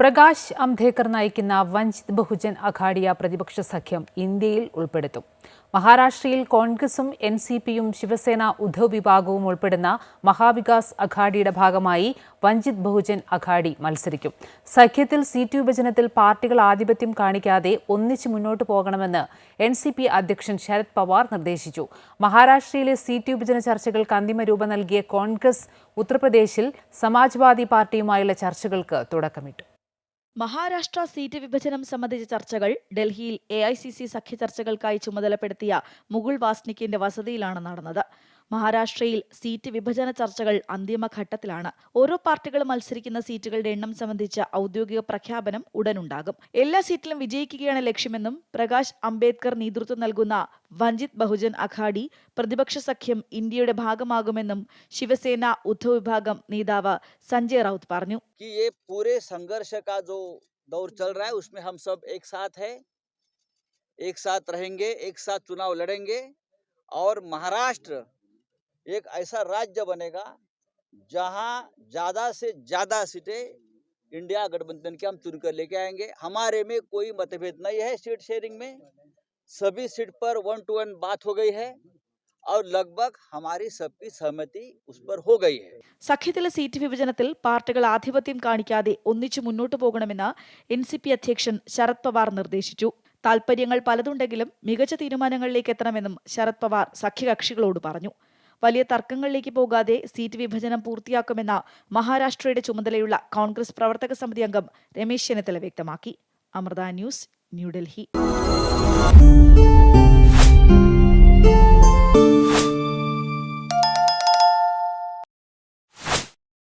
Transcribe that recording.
പ്രകാശ് അംധേക്കർ നയിക്കുന്ന വഞ്ചിത് ബഹുജൻ അഘാഡിയ പ്രതിപക്ഷ സഖ്യം ഇന്ത്യയിൽ ഉൾപ്പെടുത്തും. മഹാരാഷ്ട്രയിൽ കോൺഗ്രസും എൻ സി പിയും ശിവസേന ഉദ്ധവ് വിഭാഗവും ഉൾപ്പെടുന്ന മഹാവികാസ് അഘാഡിയുടെ ഭാഗമായി വഞ്ചിത് ബഹുജൻ അഘാഡി മത്സരിക്കും. സഖ്യത്തിൽ സീറ്റ് വിഭജനത്തിൽ പാർട്ടികൾ ആധിപത്യം കാണിക്കാതെ ഒന്നിച്ച് മുന്നോട്ട് പോകണമെന്ന് എൻ സി പി അധ്യക്ഷൻ ശരത് പവാർ നിർദ്ദേശിച്ചു. മഹാരാഷ്ട്രയിലെ സീറ്റ് വിഭജന ചർച്ചകൾക്ക് അന്തിമ രൂപം നൽകിയ കോൺഗ്രസ് ഉത്തർപ്രദേശിൽ സമാജ്വാദി പാർട്ടിയുമായുള്ള ചർച്ചകൾക്ക് തുടക്കമിട്ടു. മഹാരാഷ്ട്ര സീറ്റ് വിഭജനം സംബന്ധിച്ച ചർച്ചകൾ ഡൽഹിയിൽ എ ഐ സി സി സഖ്യ ചർച്ചകൾക്കായി ചുമതലപ്പെടുത്തിയ മുകുൾ വാസ്നിക്കിന്റെ വസതിയിലാണ് നടന്നത്. മഹാരാഷ്ട്രയിൽ സീറ്റ് വിഭജന ചർച്ചകൾ അന്തിമഘട്ടത്തിലാണ് ഓരോ പാർട്ടികളും മത്സരിക്കുന്ന സീറ്റുകളുടെ എണ്ണം സംബന്ധിച്ച ഔദ്യോഗിക പ്രഖ്യാപനം ഉടനുണ്ടാകും എല്ലാ സീറ്റിലും വിജയിക്കുകയാണ് ലക്ഷ്യമെന്നും പ്രകാശ് അംബേദ്കർ നേതൃത്വം നൽകുന്ന വഞ്ചിത് ബഹുജൻ അഘാഡി പ്രതിപക്ഷ സഖ്യം ഇന്ത്യയുടെ ഭാഗമാകുമെന്നും ശിവസേന ഉദ്ധവ് വിഭാഗം നേതാവ് സഞ്ജയ് റൌത്ത് പറഞ്ഞു कि ये पूरे संघर्ष का जो दौर चल रहा है उसमें हम सब एक साथ है एक साथ रहेंगे एक साथ चुनाव लड़ेंगे और महाराष्ट्र एक ऐसा राज्य बनेगा जहां ज्यादा से ज्यादा सीटें इंडिया गठबंधन के हम चुन कर लेके आएंगे हमारे में कोई मतभेद नहीं है सीट शेयरिंग में सभी सीट पर वन टू वन बात हो गई है और लगभग हमारी सबकी सहमति उस पर हो गई है സഖ്യത്തിലെ സീറ്റ് വിഭജനത്തിൽ പാർട്ടികൾ ആധിപത്യം കാണിക്കാതെ ഒന്നിച്ചു മുന്നോട്ടു പോകണമെന്ന് എൻ സി പി അധ്യക്ഷൻ ശരത് പവാർ നിർദ്ദേശിച്ചു താൽപര്യങ്ങൾ പലതുണ്ടെങ്കിലും മികച്ച തീരുമാനങ്ങളിലേക്ക് എത്തണമെന്നും ശരത് പവാർ സഖ്യകക്ഷികളോട് പറഞ്ഞു വലിയ തർക്കങ്ങളിലേക്ക് പോകാതെ സീറ്റ് വിഭജനം പൂർത്തിയാക്കുമെന്ന മഹാരാഷ്ട്രയുടെ ചുമതലയുള്ള കോൺഗ്രസ് പ്രവർത്തക സമിതി അംഗം രമേശ് ചെന്നിത്തല വ്യക്തമാക്കി. അമൃത ന്യൂസ് ന്യൂഡൽഹി